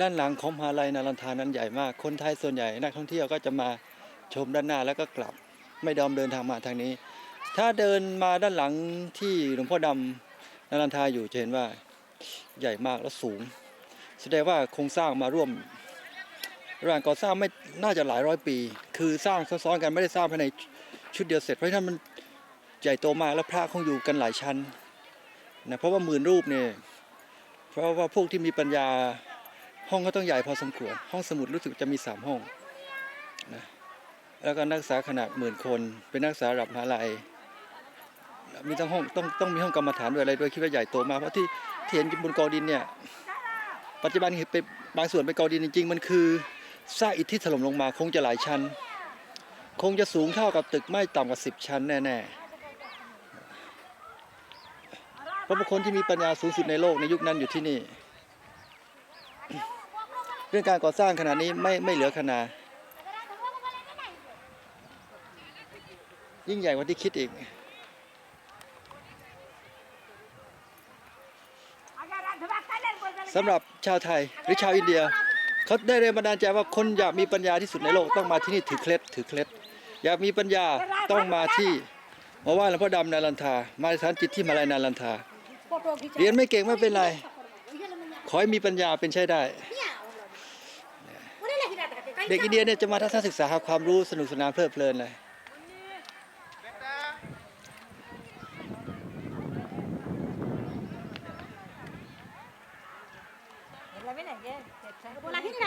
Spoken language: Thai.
ด้านหลังของมหาลัยนารันทานั้นใหญ่มาก คนไทยส่วนใหญ่นักท่องเที่ยวก็จะมาชมด้านหน้าแล้วก็กลับไม่ยอมเดินทางมาทางนี้ ถ้าเดินมาด้านหลังที่หลวงพ่อดำนารันทาอยู่จะเห็นว่าใหญ่มากและสูง แสดงว่าโครงสร้างมาร่วมร่างก่อสร้างไม่น่าจะหลายร้อยปี คือสร้างซ้อนๆกันไม่ได้สร้างภายในชุดเดียวเสร็จเพราะฉะนั้นมันใหญ่โตมากแล้วพระคงอยู่กันหลายชั้นนะเพราะว่าหมื่นรูปเนี่ยเพราะว่าพวกที่มีปัญญา ห้องก็ต้องใหญ่พอสมควร ห้องสมุดรู้สึกจะมีสามห้องนะแล้วก็นักศึกษาขนาดหมื่นคน เป็นนักศึกษาระดับมหาลัยมีทั้งห้องต้องต้องมีห้องกรรมฐานด้วยอะไรด้วยคิดว่าใหญ่โตมากเพราะที่ที่เห็นบนกอดินเนี่ยปัจจุบันเห็นเป็นบางส่วนเป็นกอดินจริง ๆ มันคือซากอิฐที่ถล่มลงมาคงจะหลายชั้น คงจะสูงเท่ากับตึกไม่ต่ำกว่าสิบชั้นแน่ๆเพราะบุคคลที่มีปัญญาสูงสุดในโลกในยุคนั้นอยู่ที่นี่ เรื่องการก่อสร้างขนาดนี้ไม่ไม่เหลือขนายิ่งใหญ่กว่าที่คิดอีกสำหรับชาวไทยหรือชาวอินเดียเขาได้แรงบันดาลใจว่าคนอยากมีปัญญาที่สุดในโลกต้องมาที่นี่ถือเคล็ดถือเคล็ดอยากมีปัญญาต้องมาที่มาว่าหลวงพ่อดำนาลันทา มาสถานจิตที่มาลายนาลันทา เรียนไม่เก่งไม่เป็นไร ขอให้มีปัญญาเป็นใช้ได้ เด็กอินเดียเนี่ยจะมาทัศนศึกษาหาความรู้สนุกสนานเพลิดเพลินเลยเวลาที่ไหน